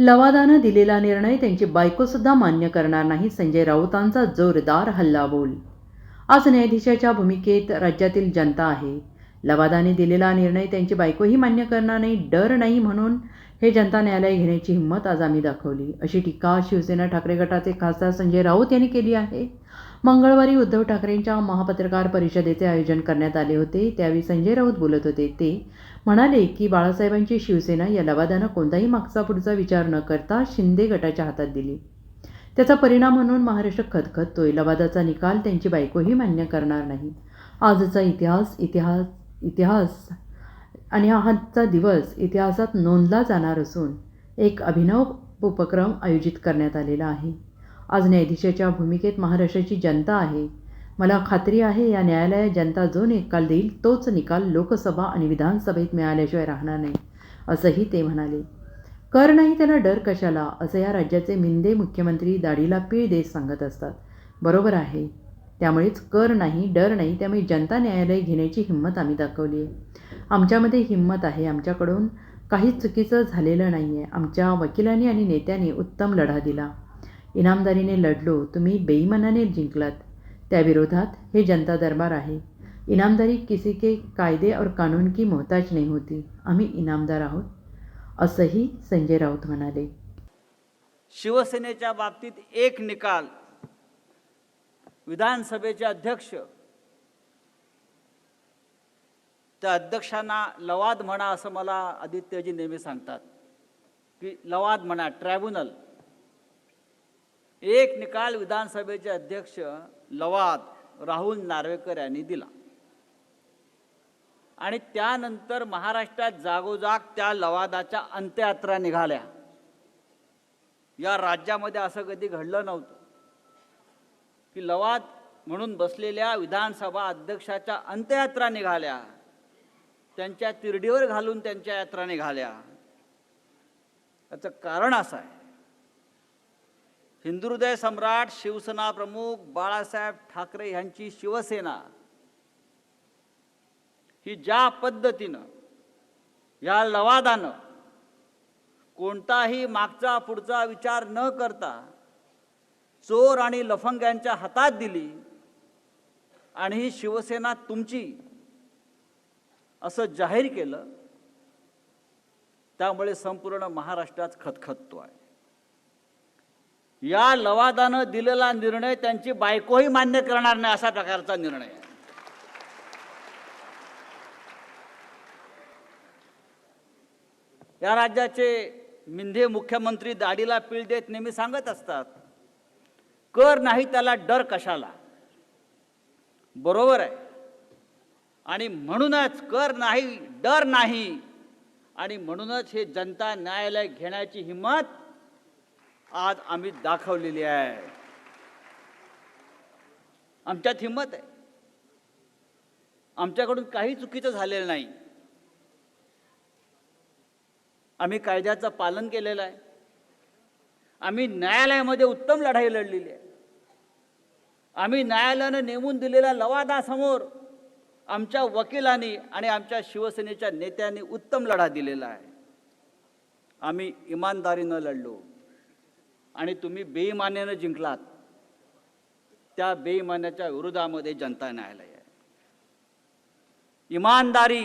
लवादानं दिलेला निर्णय त्यांची बायकोसुद्धा मान्य करणार नाही संजय राऊतांचा जोरदार हल्लाबोल. आज न्यायाधीशाच्या भूमिकेत राज्यातील जनता आहे. लवादाने दिलेला निर्णय त्यांची बायकोही मान्य करणार नाही डर नाही म्हणून हे जनता न्यायालय घेण्याची हिंमत आज आम्ही दाखवली अशी टीका शिवसेना ठाकरे गटाचे खासदार संजय राऊत यांनी केली आहे. मंगळवारी उद्धव ठाकरेंच्या महापत्रकार परिषदेचे आयोजन करण्यात आले होते. त्यावेळी संजय राऊत बोलत होते. ते म्हणाले की बाळासाहेबांची शिवसेना या लवादानं कोणताही मागचा पुढचा विचार न करता शिंदे गटाच्या हातात दिली. त्याचा परिणाम म्हणून महाराष्ट्र खतखततोय लवादाचा निकाल त्यांची बायकोही मान्य करणार नाही. आजचा इतिहास इतिहास इतिहास आणि आजचा दिवस इतिहासात नोंदला जाणार असून एक अभिनव उपक्रम आयोजित करण्यात आलेला आहे. आज न्यायाधीशाच्या भूमिकेत महाराष्ट्राची जनता आहे. मला खात्री आहे या न्यायालयात जनता जो निकाल देईल तोच निकाल लोकसभा आणि विधानसभेत मिळाल्याशिवाय राहणार नाही असंही ते म्हणाले. कर नाही त्याला डर कशाला असं या राज्याचे मिंदे मुख्यमंत्री दाढीला पीळ देत सांगत असतात. बरोबर आहे. त्यामुळेच कर नाही डर नाही त्यामुळे जनता न्यायालय घेण्याची हिंमत आम्ही दाखवली आहे. आमच्यामध्ये हिंमत आहे आमच्याकडून काहीच चुकीचं झालेलं नाही आहे आमच्या वकिलांनी आणि नेत्यांनी उत्तम लढा दिला. इनामदारीने लढलो तुम्ही बेईमानाने जिंकलात. त्याविरोधात हे जनता दरबार आहे. इनामदारी किसी के कायदे और कानून की मोहताज नाही होती. आम्ही इनामदार आहोत असंही संजय राऊत म्हणाले. शिवसेनेच्या बाबतीत एक निकाल विधानसभेचे अध्यक्ष त्या अध्यक्षांना लवाद म्हणा असं मला आदित्यजी नेहमी सांगतात. की लवाद म्हणा ट्रायब्युनल एक निकाल विधानसभेचे अध्यक्ष लवाद राहुल नार्वेकर यांनी दिला. आणि त्यानंतर महाराष्ट्रात जागोजाग त्या लवादाच्या अंत्ययात्रा निघाल्या. या राज्यामध्ये असं कधी घडलं नव्हतं. की लवाद म्हणून बसलेल्या विधानसभा अध्यक्षाच्या अंत्ययात्रा निघाल्या. त्यांच्या तिरडीवर घालून त्यांच्या यात्रा निघाल्या. याचं कारण असं आहे. हिंदुहृदय सम्राट शिवसेना प्रमुख बाळासाहेब ठाकरे यांची शिवसेना ही ज्या पद्धतीनं या लवादानं कोणताही मागचा पुढचा विचार न करता चोर आणि लफंग्यांच्या हातात दिली आणि ही शिवसेना तुमची असं जाहीर केलं त्यामुळे संपूर्ण महाराष्ट्रात खतखततो आहे या लवादानं दिलेला निर्णय त्यांची बायकोही मान्य करणार नाही असा प्रकारचा निर्णय. या राज्याचे मिंधे मुख्यमंत्री दाढीला पीळ देत नेहमी सांगत असतात कर नाही त्याला डर कशाला? बरोबर आहे. आणि म्हणूनच कर नाही डर नाही. आणि म्हणूनच हे जनता न्यायालय घेण्याची हिंमत आज आम्ही दाखवलेली आहे. आमच्यात हिंमत आहे. आमच्याकडून काही चुकीचं झालेलं नाही. आम्ही कायद्याचं पालन केलेलं आहे. आम्ही न्यायालयामध्ये उत्तम लढाई लढलेली आहे. आम्ही न्यायालयानं नेमून दिलेल्या लवादासमोर आमच्या वकिलांनी आणि आमच्या शिवसेनेच्या नेत्यांनी उत्तम लढा दिलेला आहे. आम्ही इमानदारीनं लढलो. आणि तुम्ही बेईमान्यानं जिंकलात त्या बेईमान्याच्या विरोधामध्ये जनता न्यायालय आहे. ईमानदारी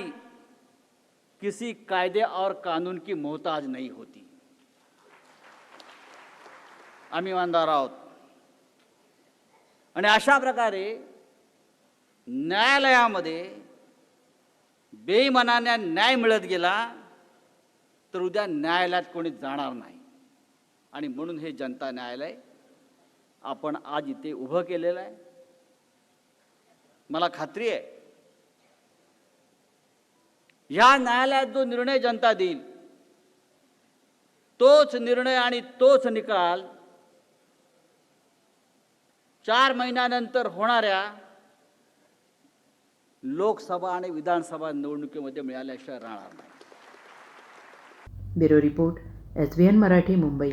किसी कायदे और कानून की मोहताज नहीं होती. आम्ही इमानदार आहोत. आणि अशा प्रकारे न्यायालयामध्ये बेईमानाने न्याय मिळत गेला तर उद्या न्यायालयात कोणी जाणार नाही. आणि म्हणून हे जनता न्यायालय आपण आज इथे उभं केलेलं आहे. मला खात्री आहे ह्या न्यायालयात जो निर्णय जनता देईल तोच निर्णय आणि तोच निकाल चार महिन्यानंतर होणाऱ्या लोकसभा आणि विधानसभा निवडणुकीमध्ये मिळाल्याशिवाय राहणार नाही. Bureau report S B N Marathi Mumbai.